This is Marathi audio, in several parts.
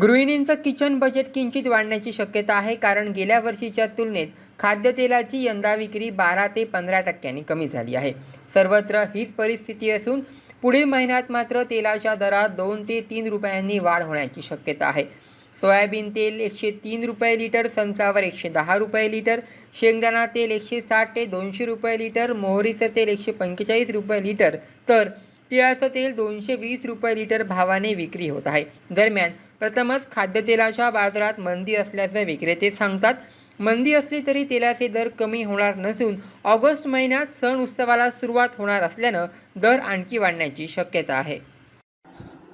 गृहिणींचं किचन बजेट किंचित वाढण्याची शक्यता आहे कारण गेल्या वर्षीच्या तुलनेत खाद्यतेलाची यंदा विक्री बारा ते पंधरा टक्क्यांनी कमी झाली आहे. सर्वत्र हीच परिस्थिती असून पुढील महिन्यात मात्र तेलाच्या दरात दोन ते तीन रुपयांनी वाढ होण्याची शक्यता आहे. सोयाबीन तेल एकशे तीन रुपये लिटर संचावर एकशे दहा रुपये लिटर शेंगदाणा तेल एकशे साठ ते दोनशे रुपये लिटर मोहरीचं तेल एकशे पंचेचाळीस रुपये लिटर. तर तिळाचं तेल दोनशे वीस रुपये लिटर भावाने विक्री होत आहे. दरम्यान प्रथमच खाद्यतेलाच्या बाजारात मंदी असल्याचं विक्रेते सांगतात. मंदी असली तरी तेलाचे दर कमी होणार नसून ऑगस्ट महिन्यात सण उत्सवाला सुरुवात होणार असल्यानं दर आणखी वाढण्याची शक्यता आहे.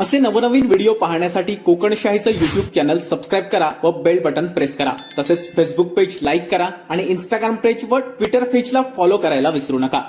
असे नवनवीन व्हिडिओ पाहण्यासाठी कोकणशाहीचं युट्यूब चॅनल सबस्क्राईब करा व बेल बटन प्रेस करा. तसेच फेसबुक पेज लाईक करा आणि इंस्टाग्राम पेज व ट्विटर पेजला फॉलो करायला विसरू नका.